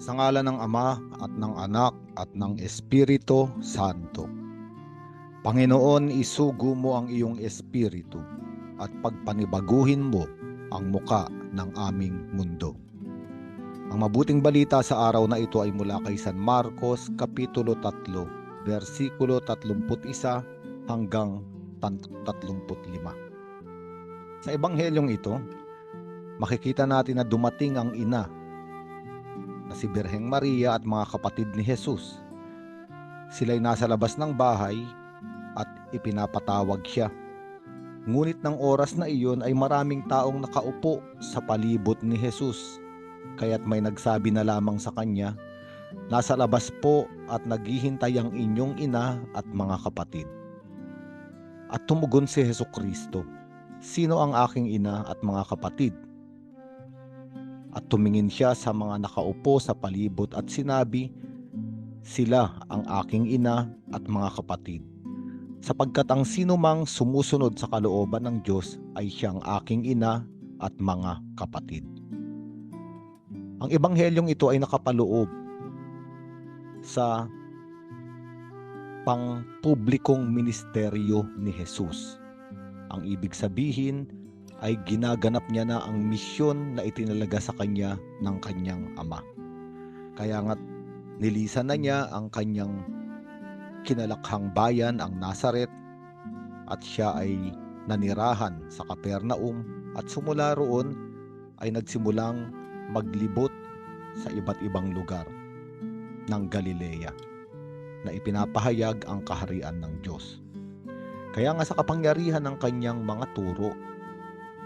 Sa ngala ng Ama at ng Anak at ng Espiritu Santo. Panginoon, isugo mo ang iyong espiritu at pagpanibaguhin mo ang muka ng aming mundo. Ang mabuting balita sa araw na ito ay mula kay San Marcos, Kapitulo 3, versikulo 31 hanggang 35. Sa ebanghelyong ito, makikita natin na dumating ang ina na si Birheng Maria at mga kapatid ni Jesus. Sila'y nasa labas ng bahay at ipinapatawag siya. Ngunit ng oras na iyon ay maraming taong nakaupo sa palibot ni Jesus. Kaya't may nagsabi na lamang sa kanya, Nasa labas po at naghihintay ang inyong ina at mga kapatid. At tumugon si Heso Kristo, Sino ang aking ina at mga kapatid? At tumingin siya sa mga nakaupo sa palibot at sinabi, Sila ang aking ina at mga kapatid sapagkat ang sinumang sumusunod sa kalooban ng Diyos ay siyang aking ina at mga kapatid. Ang ebanghelyong ito ay nakapaloob sa pangpublikong ministeryo ni Jesus. Ang ibig sabihin ay ginaganap niya na ang misyon na itinalaga sa kanya ng kanyang ama. Kaya nga nilisan na niya ang kanyang kinalakhang bayan ang Nazaret at siya ay nanirahan sa Kapernaum at sumula roon ay nagsimulang maglibot sa iba't ibang lugar ng Galilea na ipinapahayag ang kaharian ng Diyos. Kaya nga sa kapangyarihan ng kanyang mga turo,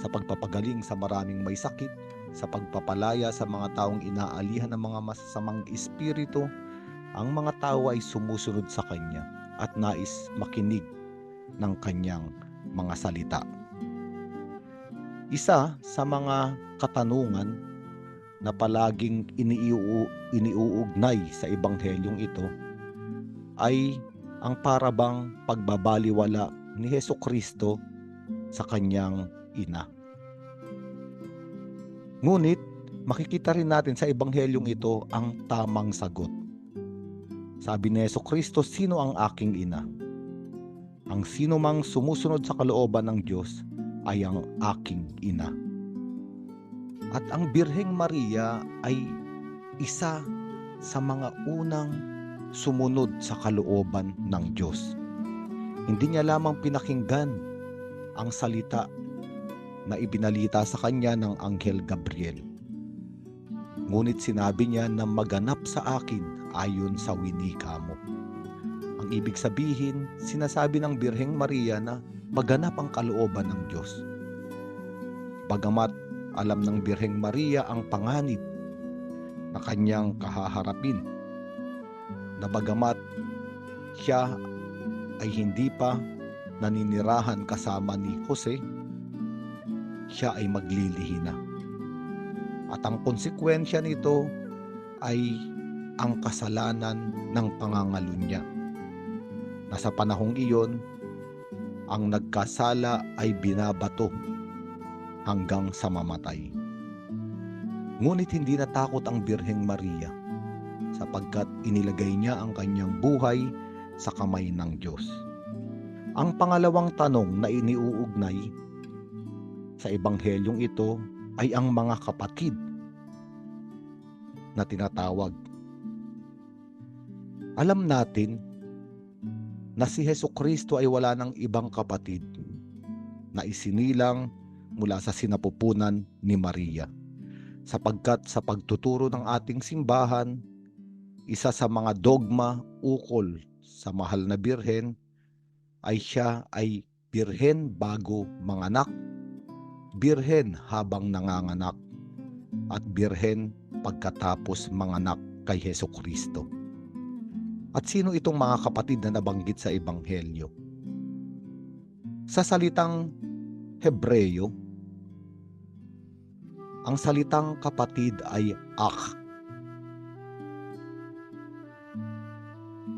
sa pagpapagaling sa maraming may sakit, sa pagpapalaya sa mga taong inaalihan ng mga masasamang espiritu, ang mga tao ay sumusunod sa kanya at nais makinig ng kanyang mga salita. Isa sa mga katanungan na palaging iniiu iniuugnay sa ebanghelyong ito ay ang parabang pagbabaliwala ni Heso Kristo sa kanyang ina. Ngunit makikita rin natin sa ebanghelyong ito ang tamang sagot sabi ni Yeso Kristo, sino ang aking ina? Ang sino mang sumusunod sa kalooban ng Diyos ay ang aking ina. At ang Birheng Maria ay isa sa mga unang sumunod sa kalooban ng Diyos. Hindi niya lamang pinakinggan ang salita na ibinalita sa kanya ng Anghel Gabriel. Ngunit sinabi niya na maganap sa akin ayon sa winika mo. Ang ibig sabihin, sinasabi ng Birheng Maria na maganap ang kalooban ng Diyos. Bagamat alam ng Birheng Maria ang panganib na kanyang kahaharapin, na bagamat siya ay hindi pa naninirahan kasama ni Jose, siya ay maglilihi na. At ang konsekwensya nito ay ang kasalanan ng pangangalunya. Na sa panahong iyon, ang nagkasala ay binabato hanggang sa mamatay. Ngunit hindi natakot ang Birheng Maria sapagkat inilagay niya ang kanyang buhay sa kamay ng Diyos. Ang pangalawang tanong na iniuugnay sa ebanghelyong ito ay ang mga kapatid na tinatawag alam natin na si Heso Kristo ay wala ng ibang kapatid na isinilang mula sa sinapupunan ni Maria. Sapagkat sa pagtuturo ng ating simbahan, isa sa mga dogma ukol sa mahal na birhen ay siya ay birhen bago manganak, birhen habang nanganganak, at birhen pagkatapos manganak kay Heso Kristo. At sino itong mga kapatid na nabanggit sa Ebanghelyo? Sa salitang Hebreyo, ang salitang kapatid ay ak.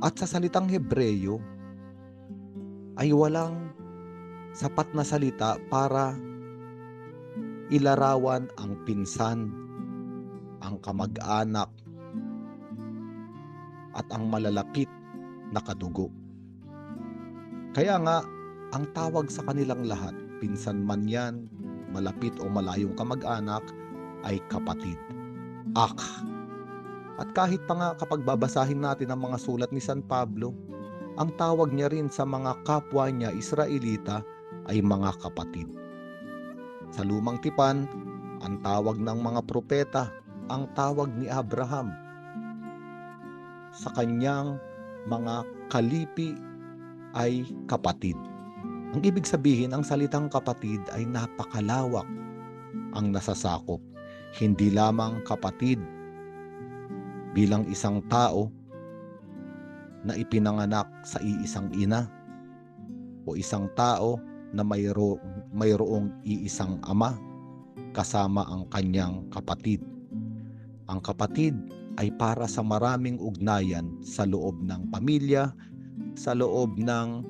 At sa salitang Hebreyo, ay walang sapat na salita para ilarawan ang pinsan, ang kamag-anak, at ang malalapit na kadugo. Kaya nga, ang tawag sa kanilang lahat, pinsan man yan, malapit o malayong kamag-anak, ay kapatid. Ak. At kahit pa nga kapag babasahin natin ang mga sulat ni San Pablo, ang tawag niya rin sa mga kapwa niya Israelita ay mga kapatid. Sa lumang tipan, ang tawag ng mga propeta, ang tawag ni Abraham. Sa kanyang mga kalipi ay kapatid. Ang ibig sabihin, ang salitang kapatid ay napakalawak ang nasasakop. Hindi lamang kapatid bilang isang tao na ipinanganak sa iisang ina o isang tao na mayro, mayroong iisang ama kasama ang kanyang kapatid. Ang kapatid ay para sa maraming ugnayan sa loob ng pamilya, sa loob ng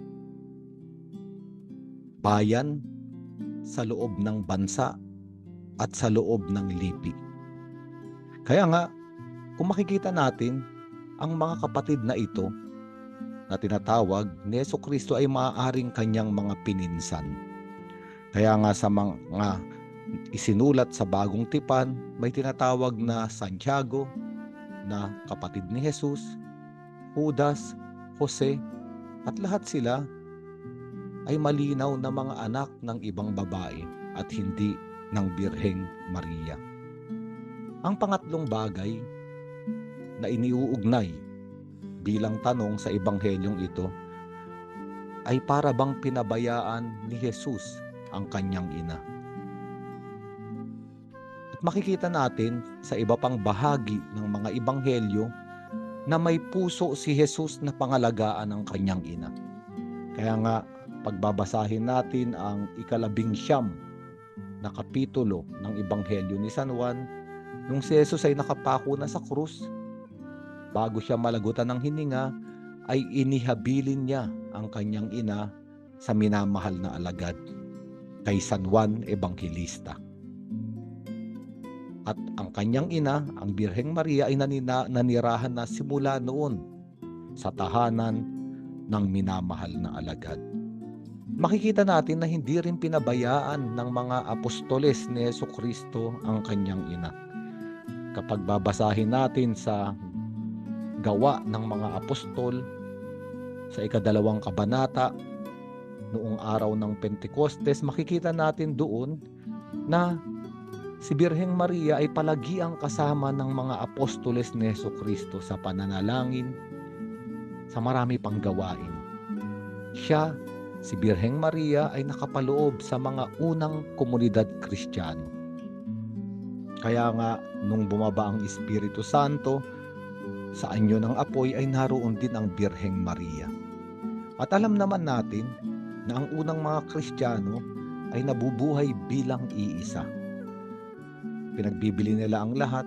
bayan, sa loob ng bansa, at sa loob ng lipi. Kaya nga, kung makikita natin, ang mga kapatid na ito na tinatawag ni Yeso Kristo ay maaaring kanyang mga pininsan. Kaya nga sa mga isinulat sa bagong tipan, may tinatawag na Santiago na kapatid ni Jesus, Judas, Jose, at lahat sila ay malinaw na mga anak ng ibang babae at hindi ng Birheng Maria. Ang pangatlong bagay na iniuugnay bilang tanong sa ebanghelyong ito ay para bang pinabayaan ni Jesus ang kanyang ina. At makikita natin sa iba pang bahagi ng mga ebanghelyo na may puso si Jesus na pangalagaan ang kanyang ina. Kaya nga, pagbabasahin natin ang ikalabing siyam na kapitulo ng Ebanghelyo ni San Juan, nung si Jesus ay nakapako na sa krus, bago siya malagutan ng hininga, ay inihabilin niya ang kanyang ina sa minamahal na alagad kay San Juan Evangelista. At ang kanyang ina, ang Birheng Maria ay nanina, nanirahan na simula noon sa tahanan ng minamahal na alagad. Makikita natin na hindi rin pinabayaan ng mga apostoles ni Yeso Kristo ang kanyang ina. Kapag babasahin natin sa gawa ng mga apostol sa ikadalawang kabanata noong araw ng Pentecostes, makikita natin doon na si Birheng Maria ay palagi ang kasama ng mga apostoles ni Yeso Kristo sa pananalangin, sa marami pang gawain. Siya, si Birheng Maria ay nakapaloob sa mga unang komunidad kristyano. Kaya nga, nung bumaba ang Espiritu Santo, sa anyo ng apoy ay naroon din ang Birheng Maria. At alam naman natin na ang unang mga Kristiyano ay nabubuhay bilang iisa. Pinagbibili nila ang lahat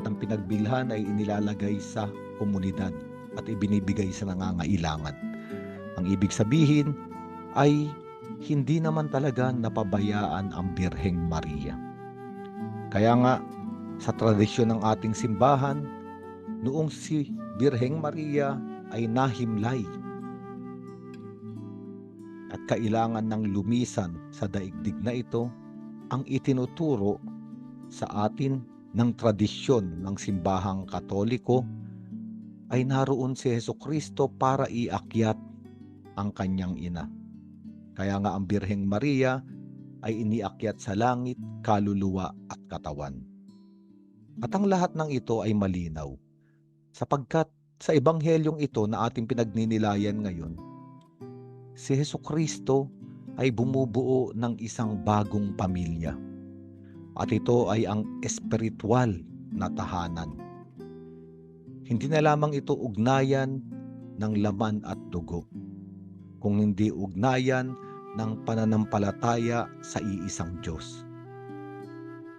at ang pinagbilhan ay inilalagay sa komunidad at ibinibigay sa nangangailangan. Ang ibig sabihin ay hindi naman talaga napabayaan ang Birheng Maria. Kaya nga, sa tradisyon ng ating simbahan, noong si Birheng Maria ay nahimlay at kailangan ng lumisan sa daigdig na ito ang itinuturo sa atin ng tradisyon ng simbahang katoliko ay naroon si Heso Kristo para iakyat ang kanyang ina. Kaya nga ang Birheng Maria ay iniakyat sa langit, kaluluwa at katawan. At ang lahat ng ito ay malinaw sapagkat sa ebanghelyong ito na ating pinagninilayan ngayon, si Heso Kristo ay bumubuo ng isang bagong pamilya. At ito ay ang espiritual na tahanan. Hindi na lamang ito ugnayan ng laman at dugo, kung hindi ugnayan ng pananampalataya sa iisang Diyos.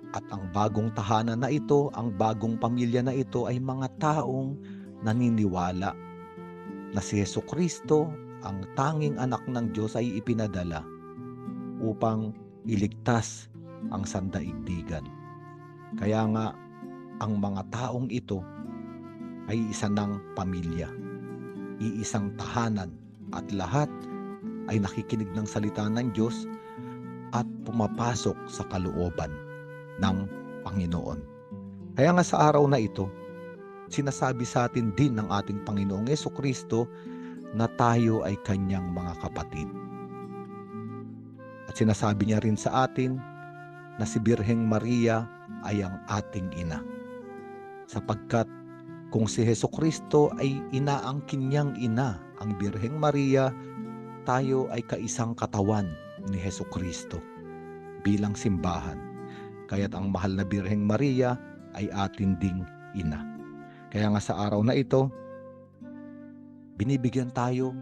At ang bagong tahanan na ito, ang bagong pamilya na ito ay mga taong naniniwala na si Yeso Kristo, ang tanging anak ng Diyos ay ipinadala upang iligtas ang sandaigdigan. Kaya nga, ang mga taong ito ay isa ng pamilya, iisang tahanan at lahat ay nakikinig ng salita ng Diyos at pumapasok sa kalooban ng Panginoon. Kaya nga sa araw na ito, sinasabi sa atin din ng ating Panginoong Yeso Kristo na tayo ay kanyang mga kapatid. At sinasabi niya rin sa atin na si Birheng Maria ay ang ating ina. Sapagkat kung si Heso Kristo ay inaangkin niyang ina, ang Birheng Maria, tayo ay kaisang katawan ni Heso Kristo bilang simbahan. Kaya't ang mahal na Birheng Maria ay atin ding ina. Kaya nga sa araw na ito, binibigyan tayo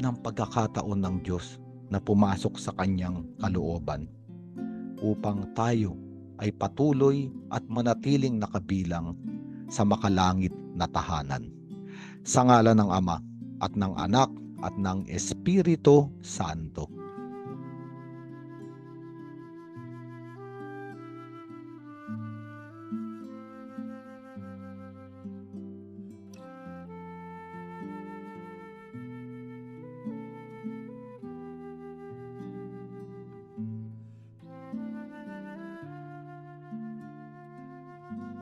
ng pagkakataon ng Diyos na pumasok sa kanyang kalooban upang tayo ay patuloy at manatiling nakabilang sa makalangit na tahanan. Sa ngala ng Ama at ng Anak at ng Espiritu Santo.